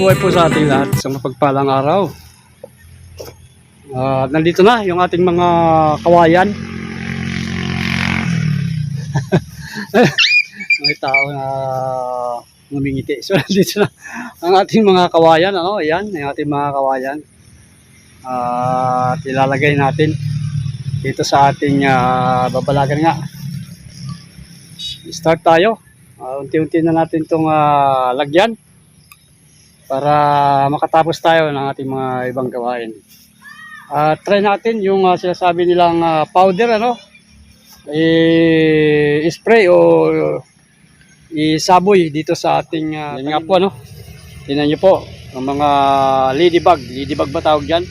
buhay po sa ating lahat. Isang mapagpalang araw. Ah, nandito na yung ating mga kawayan. May tao na ngumingiti. So, nandito na ang ating mga kawayan. Ano? Ayan, yung ating mga kawayan. Ah, at ilalagay natin dito sa ating ah, babalagan nga. Start tayo. Ah, unti-unti na natin itong ah, lagyan para makatapos tayo ng ating mga ibang gawain. Ah, try natin yung ah, sinasabi nilang ah, powder ano? I spray o isaboy dito sa ating uh, yan nga po ano? Tingnan niyo po ang mga ladybug. Ladybug ba tawag diyan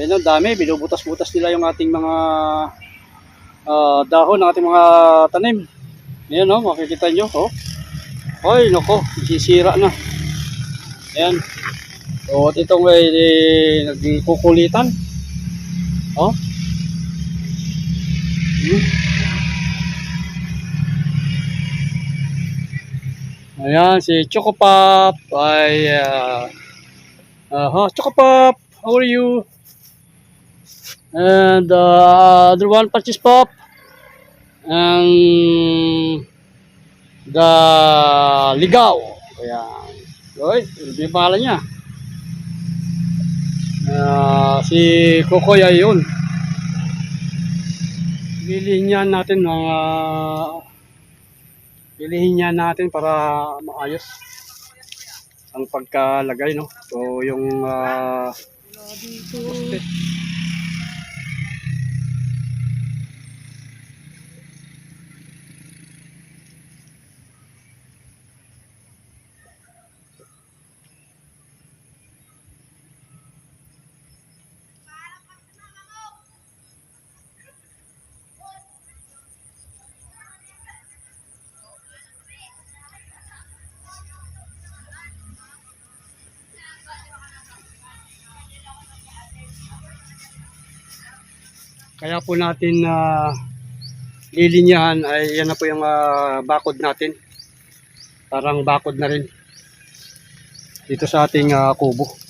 ayun ang dami. Binubutas-butas nila yung ating mga ah, dahon ng ating mga tanim. Ayan oh makikita niyo oh. Ay, nako, sisira na. Ayan. So, at itong may eh, nagkukulitan. Oh. Hmm. Ayan, si Choco Pop ay uh, uh, Choco Pop, how are you? And uh, other one, Purchase Pop. And the Ligaw. Ayan. Oy, yung pangalan niya? Ah, si Kokoy ay yun. Bilihin niya natin mga bilihin niya natin para maayos ang pagkalagay no. So yung ah, Kaya po natin na lilinyahan ay yan na po yung ah, bakod natin. Parang bakod na rin dito sa ating ah, kubo.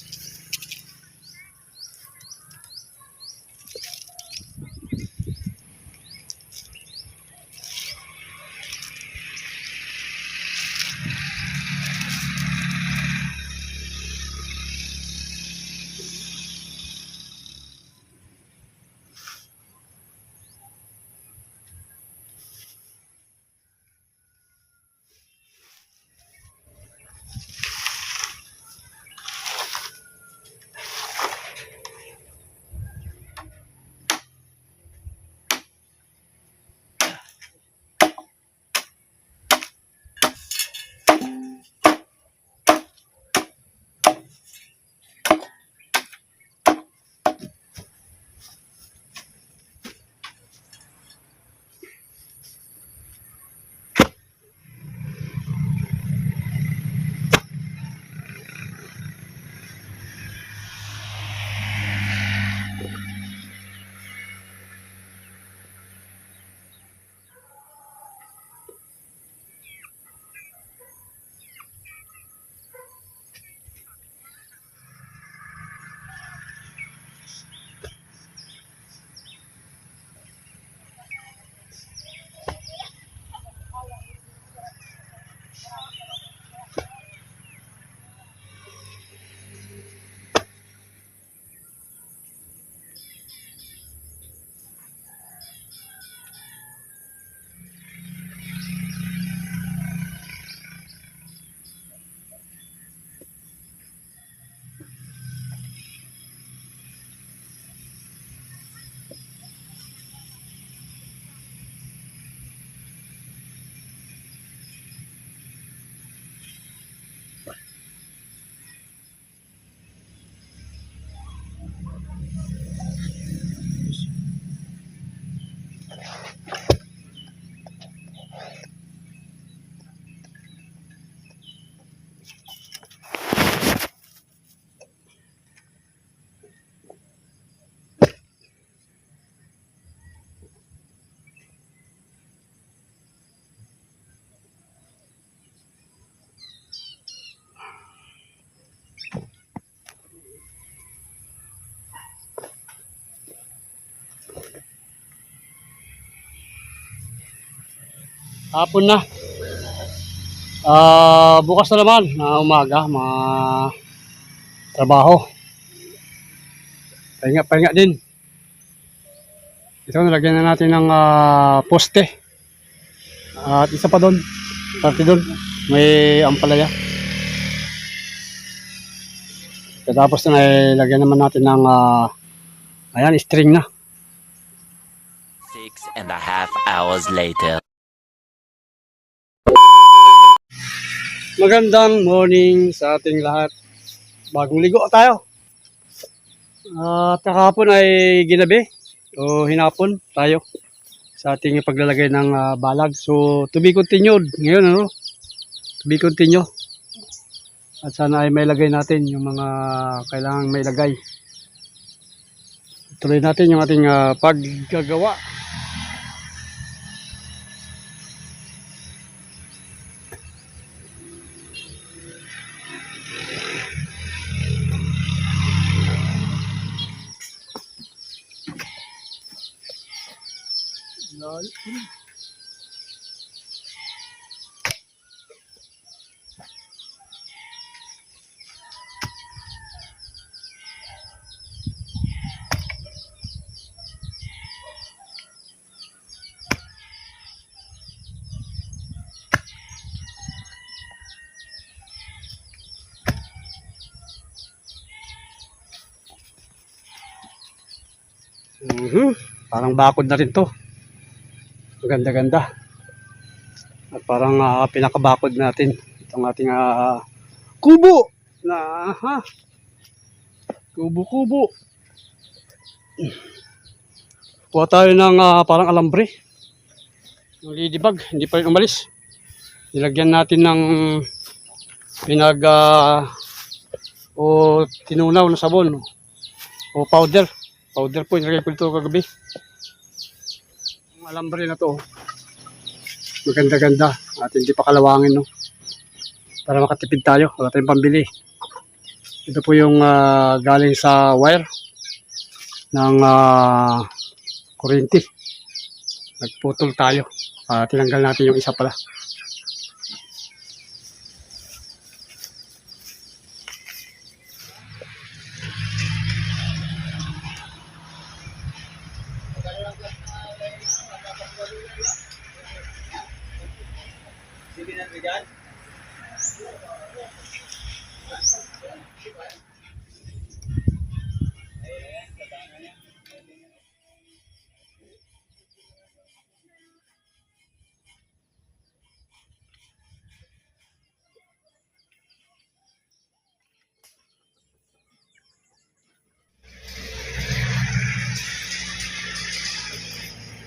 Hapon na. Ah, bukas na naman na umaga, mga trabaho. Pahinga, pahinga din. Ito, nalagyan na natin ng ah, poste. At isa pa doon, parte doon, may ampalaya. Tapos na, eh, lagyan naman natin ng, ah, ayan, string na. Six and a half hours later. Magandang morning sa ating lahat. Bagong ligo tayo. At kahapon ay ginabi o hinapon tayo sa ating paglalagay ng ah, balag. So, to be continued. Ngayon, ano? To be continue. At sana ay may lagay natin yung mga kailangang may lagay. Tuloy natin yung ating ah, paggagawa. Lol. Mhm. Parang bakod na rin to. Maganda-ganda. At parang ah, pinakabakod natin itong ating ah, kubo na ha. Kubo-kubo. Kuha tayo ng ah, parang alambre. Yung ladybug, hindi pa rin umalis. Nilagyan natin ng pinag ah, o tinunaw na sabon o powder. Powder po, nilagay ko ito kagabi. Ang alambre na to, maganda-ganda at hindi pa kalawangin no. Para makatipid tayo, wala tayong pambili. Ito po yung ah, galing sa wire ng uh. Nagputol tayo. Ah, tinanggal natin yung isa pala.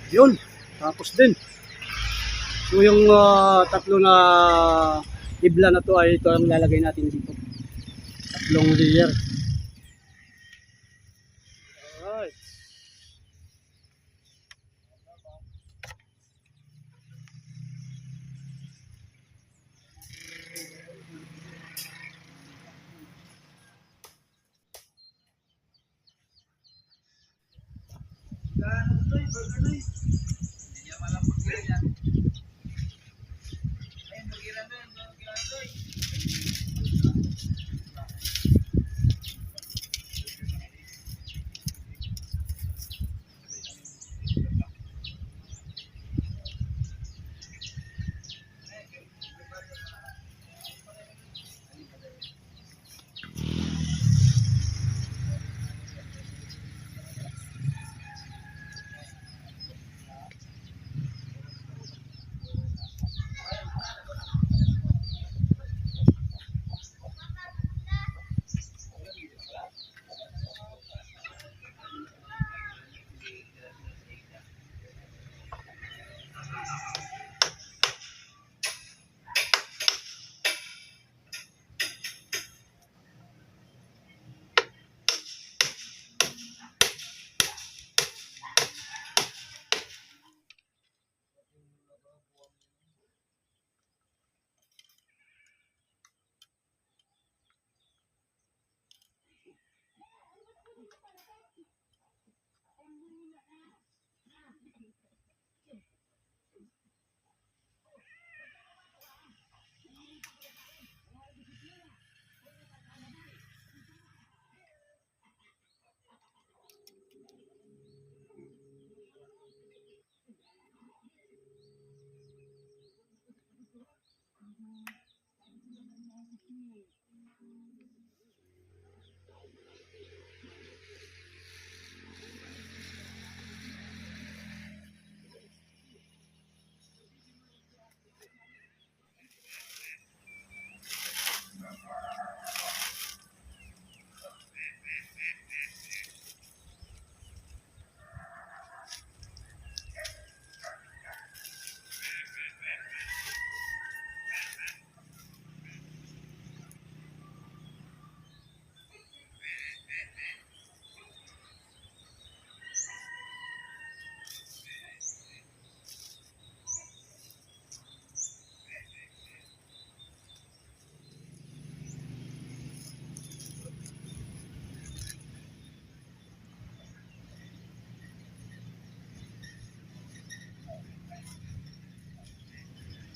Yun, tapos din. So yung uh, tatlo na dibla na to ay ito ang lalagay natin dito. Tatlong layer. Alright.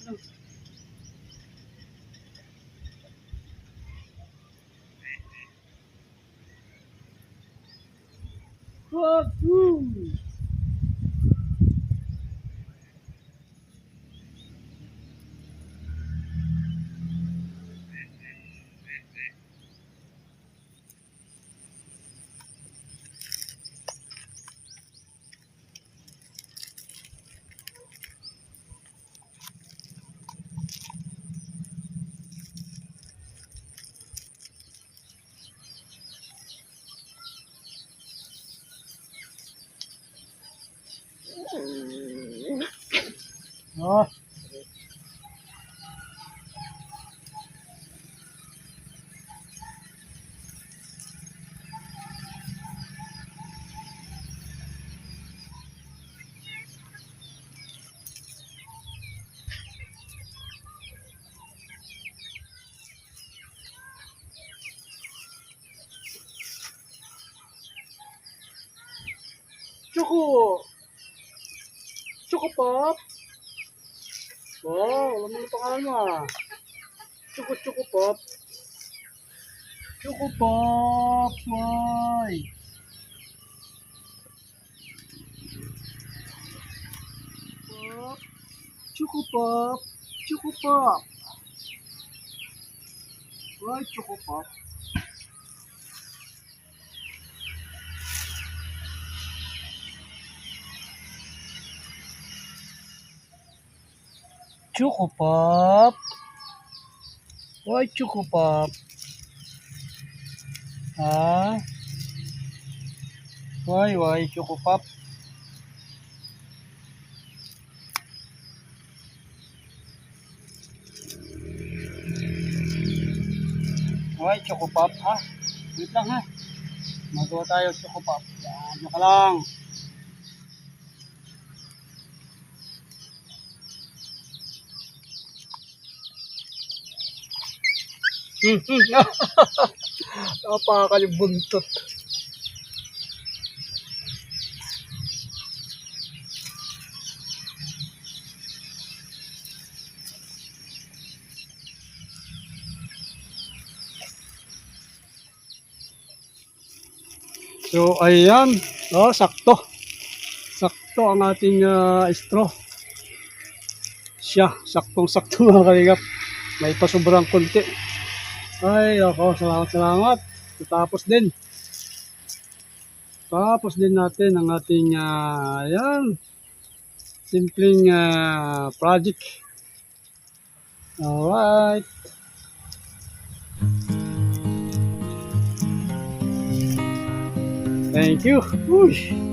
Fuck you! Hmm. Oh. Choco! Choco Pop! Wow, alam mo yung pangalan mo ah. Choco Choco Pop. Choco Pop! Why? Pop. Choco Pop. Choco Pop. Why Choco Pop? Choco Pop. Why Choco Pop? Ha? Why, why Choco Pop? Why Choco Pop, ha? Wait lang, ha? Magawa tayo Choco Pop. Yan, naka lang. Hmm, hmm. Napakal yung buntot. So, ayan. Oh, sakto. Sakto ang ating ah, straw. Siya, saktong-sakto mga kalingap. May pasobrang konti. Ay, ako, salamat, salamat. Tapos din. Tapos din natin ang ating, ah, ayan, simpleng ah, project. Alright. Thank you. Uy.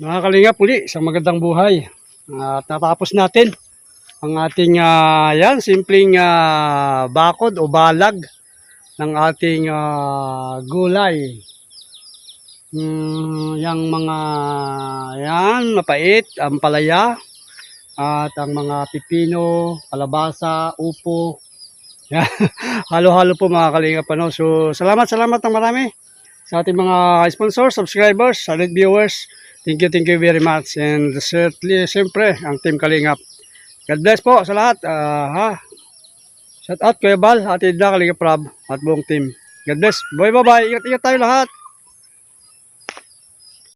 Mga kalingap uli, isang magandang buhay. At natapos natin ang ating ah, yan, simpleng ah, bakod o balag ng ating ah, gulay. Mm, yung mga yan, mapait, ang palaya at ang mga pipino, kalabasa, upo. Halo-halo po mga kalingap. Ano? So, salamat, salamat ng marami sa ating mga sponsors, subscribers, solid viewers. Thank you, thank you very much. And certainly, siyempre, ang Team Kalingap. God bless po sa lahat. Ah, ha? Shout out Kuya Bal, Ate Ida, Kalingap Rob, at buong team. God bless. Bye bye bye. Ingat-ingat tayo lahat.